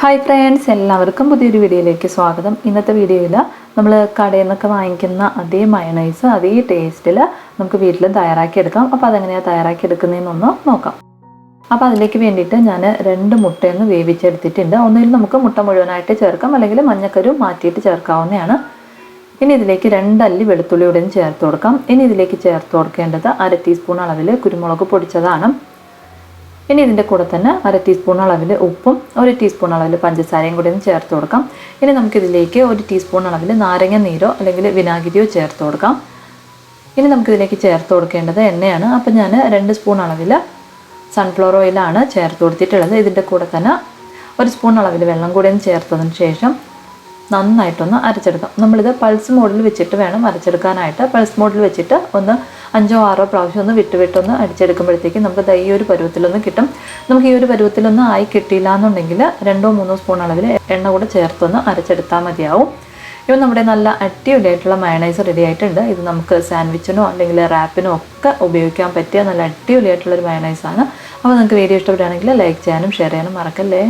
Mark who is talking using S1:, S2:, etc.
S1: Hi friends എല്ലാവർക്കും പുതിയൊരു വീഡിയോയിലേക്ക് സ്വാഗതം. ഇന്നത്തെ വീഡിയോയിൽ നമ്മൾ കടയിൽ നിന്നൊക്കെ വാങ്ങിക്കുന്ന അതേ മയണൈസ് അതേ ടേസ്റ്റിൽ നമുക്ക് വീട്ടിൽ തയ്യാറാക്കിയെടുക്കാം. അപ്പോൾ അതെങ്ങനെയാണ് തയ്യാറാക്കിയെടുക്കുന്നതെന്നൊന്ന് നോക്കാം. അപ്പോൾ അതിലേക്ക് വേണ്ടിയിട്ട് ഞാൻ രണ്ട് മുട്ടയൊന്ന് വേവിച്ചെടുത്തിട്ടുണ്ട്. ഒന്നിൽ നമുക്ക് മുട്ട മുഴുവനായിട്ട് ചേർക്കാം അല്ലെങ്കിൽ മഞ്ഞക്കരു മാറ്റിയിട്ട് ചേർക്കാവുന്നതാണ്. ഇനി ഇതിലേക്ക് രണ്ടല്ലി വെളുത്തുള്ളിയുടെയും ചേർത്ത് കൊടുക്കാം. ഇനി ഇതിലേക്ക് ചേർത്ത് കൊടുക്കേണ്ടത് അര ടീസ്പൂൺ അളവിൽ കുരുമുളക് പൊടിച്ചതാണ്. ഇനി ഇതിന്റെ കൂടെ തന്നെ അര ടീസ്പൂൺ അളവിൽ ഉപ്പും ഒരു ടീസ്പൂൺ അളവിൽ പഞ്ചസാരയും കൂടി ഒന്ന് ചേർത്ത് കൊടുക്കാം. ഇനി നമുക്കിതിലേക്ക് ഒരു ടീസ്പൂൺ അളവിൽ നാരങ്ങ നീരോ അല്ലെങ്കിൽ വിനാഗിരിയോ ചേർത്ത് കൊടുക്കാം. ഇനി നമുക്കിതിലേക്ക് ചേർത്ത് കൊടുക്കേണ്ടത് എണ്ണയാണ്. അപ്പം ഞാൻ രണ്ട് സ്പൂൺ അളവിൽ സൺഫ്ലവർ ഓയിലാണ് ചേർത്ത് കൊടുത്തിട്ടുള്ളത്. ഇതിന്റെ കൂടെ തന്നെ ഒരു സ്പൂൺ അളവിൽ വെള്ളം കൂടി ഒന്ന് ചേർത്തതിന് ശേഷം നന്നായിട്ടൊന്ന് അരച്ചെടുക്കാം. നമ്മളിത് പൾസ് മോഡിൽ വെച്ചിട്ട് വേണം അരച്ചെടുക്കാനായിട്ട്. പൾസ് മോഡിൽ വെച്ചിട്ട് ഒന്ന് അഞ്ചോ ആറോ പ്രാവശ്യം ഒന്ന് വിട്ട് വിട്ടൊന്ന് അടിച്ചെടുക്കുമ്പോഴത്തേക്കും നമുക്ക് ഈ ഒരു പരുവത്തിലൊന്ന് കിട്ടും. നമുക്ക് ഈ ഒരു പരുവത്തിലൊന്നും ആയി കിട്ടിയില്ല എന്നുണ്ടെങ്കിൽ രണ്ടോ മൂന്നോ സ്പൂൺ അളവിൽ എണ്ണ കൂടെ ചേർത്തൊന്ന് അരച്ചെടുത്താൽ മതിയാവും. ഇപ്പം നമ്മുടെ നല്ല അടിപൊളിയായിട്ടുള്ള മയണൈസ് റെഡി ആയിട്ടുണ്ട്. ഇത് നമുക്ക് സാൻഡ്വിച്ചിനോ അല്ലെങ്കിൽ റാപ്പിനോ ഒക്കെ ഉപയോഗിക്കാൻ പറ്റിയ നല്ല അടിപൊളിയായിട്ടുള്ളൊരു മയണൈസാണ് അപ്പോൾ നിങ്ങൾക്ക് വീഡിയോ ഇഷ്ടപ്പെടുകയാണെങ്കിൽ ലൈക്ക് ചെയ്യാനും ഷെയർ ചെയ്യാനും മറക്കല്ലേ?